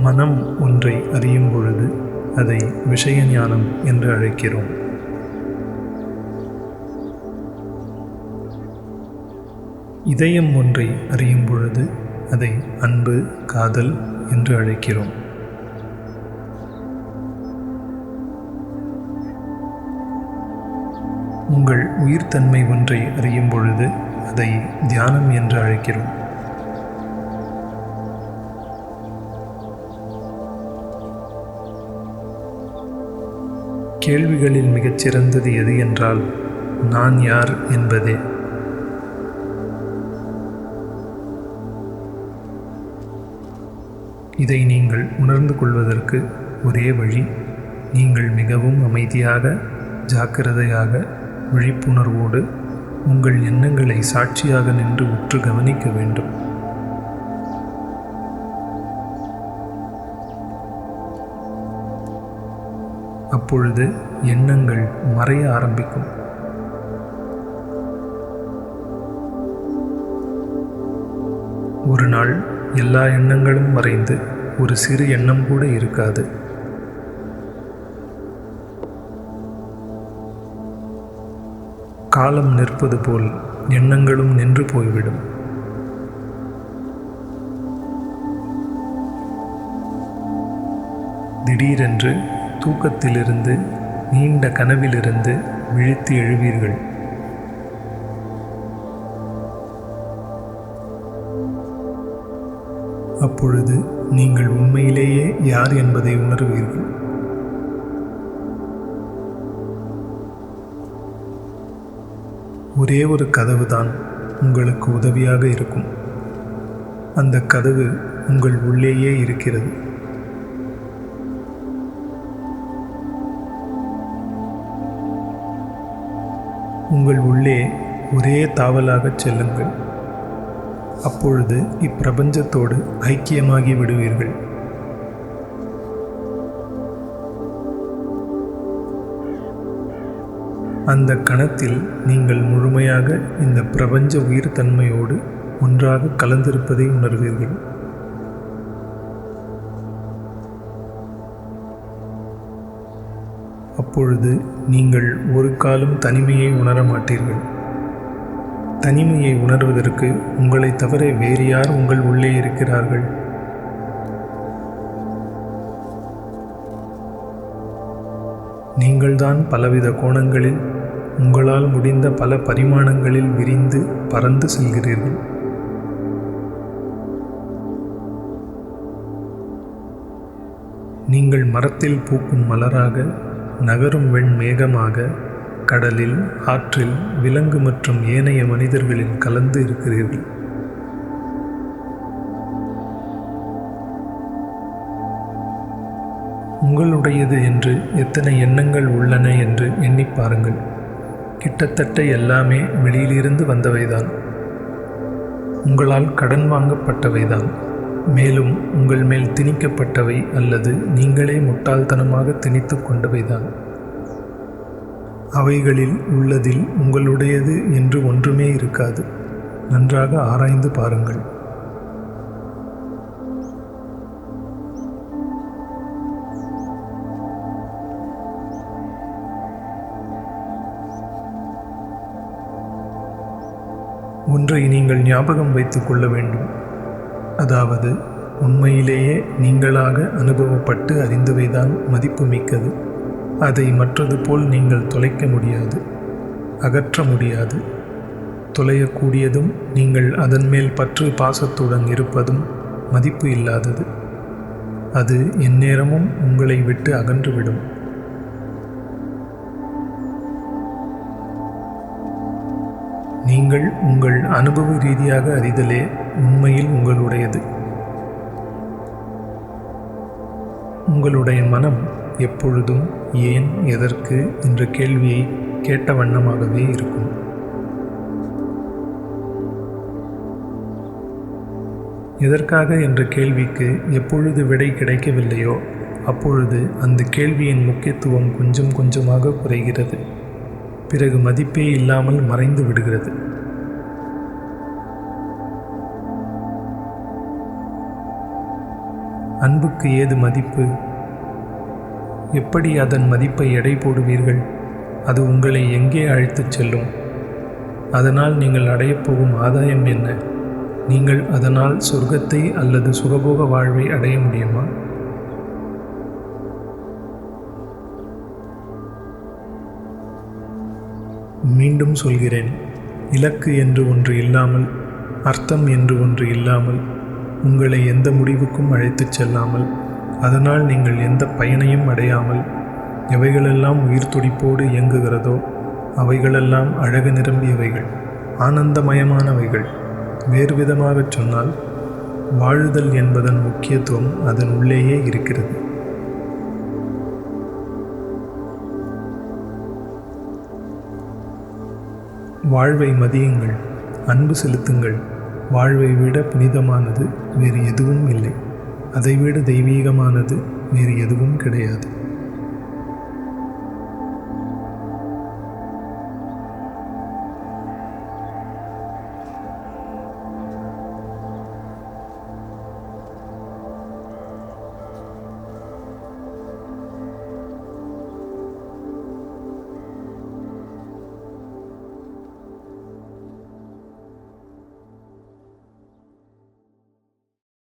மனம் ஒன்றை அறியும் பொழுது அதை விஷய ஞானம் என்று அழைக்கிறோம். இதயம் ஒன்றை அறியும் பொழுது அதை அன்பு காதல் என்று அழைக்கிறோம். உங்கள் உயிர்த்தன்மை ஒன்றை அறியும் பொழுது அதை தியானம் என்று அழைக்கிறோம். கேள்விகளில் மிகச்சிறந்தது எது என்றால் நான் யார் என்பதே. இதை நீங்கள் உணர்ந்து கொள்வதற்கு ஒரே வழி நீங்கள் மிகவும் அமைதியாக ஜாக்கிரதையாக விழிப்புணர்வோடு உங்கள் எண்ணங்களை சாட்சியாக நின்று உற்று கவனிக்க வேண்டும். அப்பொழுது எண்ணங்கள் மறைய ஆரம்பிக்கும். ஒரு நாள் எல்லா எண்ணங்களும் மறைந்து ஒரு சிறு எண்ணம் கூட இருக்காது. காலம் நிற்பது போல் எண்ணங்களும் நின்று போய்விடும். திடீரென்று தூக்கத்திலிருந்து நீண்ட கனவிலிருந்து விழித்து எழுவீர்கள். அப்பொழுது நீங்கள் உண்மையிலேயே யார் என்பதை உணர்வீர்கள். ஒரே ஒரு கதவு தான் உங்களுக்கு உதவியாக இருக்கும். அந்த கதவு உங்கள் உள்ளேயே இருக்கிறது. உங்கள் உள்ளே ஒரே தாவலாகச் செல்லுங்கள். அப்பொழுது இப்பிரபஞ்சத்தோடு ஐக்கியமாகி விடுவீர்கள். அந்த கணத்தில் நீங்கள் முழுமையாக இந்த பிரபஞ்ச உயிர் தன்மையோடு ஒன்றாக கலந்திருப்பதை உணர்வீர்கள். அப்பொழுது நீங்கள் ஒரு காலம் தனிமையை உணர மாட்டீர்கள். தனிமையை உணர்வதற்கு உங்களைத் தவிர வேறு யார் உங்கள் உள்ளே இருக்கிறார்கள்? நீங்கள்தான் பலவித கோணங்களில் உங்களால் முடிந்த பல பரிமாணங்களில் விரிந்து பறந்து செல்கிறீர்கள். நீங்கள் மரத்தில் பூக்கும் மலராக நகரும் வெண் மேகமாக கடலில் ஆற்றில் விலங்கு மற்றும் ஏனைய மனிதர்களில் கலந்து இருக்கிறீர்கள். உங்களுடையது என்று எத்தனை எண்ணங்கள் உள்ளன என்று எண்ணி பாருங்கள். கிட்டத்தட்ட எல்லாமே வெளியிலிருந்து வந்தவைதான். உங்களால் கடன் வாங்கப்பட்டவைதான். மேலும் உங்கள் மேல் திணிக்கப்பட்டவை அல்லது நீங்களே முட்டாள்தனமாக திணித்து கொண்டவைதான். அவைகளில் உள்ளதில் உங்களுடையது என்று ஒன்றுமே இருக்காது. நன்றாக ஆராய்ந்து பாருங்கள். ஒன்றை நீங்கள் ஞாபகம் வைத்துக் கொள்ள வேண்டும். அதாவது உண்மையிலேயே நீங்களாக அனுபவப்பட்டு அறிந்தவைதான் மதிப்புமிக்கது. அதை மற்றது போல் நீங்கள் தொலைக்க முடியாது அகற்ற முடியாது. தொலையக்கூடியதும் நீங்கள் அதன் மேல் பற்று பாசத்துடன் இருப்பதும் மதிப்பு இல்லாதது. அது எந்நேரமும் உங்களை விட்டு அகன்றுவிடும் நீங்கள் உங்கள் அனுபவ ரீதியாக அறிதலே உண்மையில் உங்களுடையது. உங்களுடைய மனம் எப்பொழுதும் ஏன் எதற்கு என்ற கேள்வியை கேட்ட வண்ணமாகவே இருக்கும். எதற்காக என்ற கேள்விக்கு எப்பொழுது விடை கிடைக்கவில்லையோ அப்பொழுது அந்த கேள்வியின் முக்கியத்துவம் கொஞ்சம் கொஞ்சமாக குறைகிறது. பிறகு மதிப்பே இல்லாமல் மறைந்து விடுகிறது. அன்புக்கு ஏது மதிப்பு? எப்படி அதன் மதிப்பை எடை போடுவீர்கள்? அது உங்களை எங்கே அழைத்துச் செல்லும்? அதனால் நீங்கள் அடையப்போகும் ஆதாயம் என்ன? நீங்கள் அதனால் சொர்க்கத்தை அல்லது சுகபோக வாழ்வை அடைய முடியுமா? மீண்டும் சொல்கிறேன். இலக்கு என்று ஒன்று இல்லாமல் அர்த்தம் என்று ஒன்று இல்லாமல் உங்களை எந்த முடிவுக்கும் அழைத்துச் செல்லாமல் அதனால் நீங்கள் எந்த பயனையும் அடையாமல் எவைகளெல்லாம் உயிர் துடிப்போடு இயங்குகிறதோ அவைகளெல்லாம் அழகு நிரம்பியவைகள் ஆனந்தமயமானவைகள். வேறு விதமாகச் சொன்னால் வாழுதல் என்பதன் முக்கியத்துவம் அதன் உள்ளேயே இருக்கிறது. வாழ்வை மதியுங்கள் அன்பு செலுத்துங்கள். வாழ்வை விட புனிதமானது வேறு எதுவும் இல்லை. அதைவிட தெய்வீகமானது வேறு எதுவும் கிடையாது.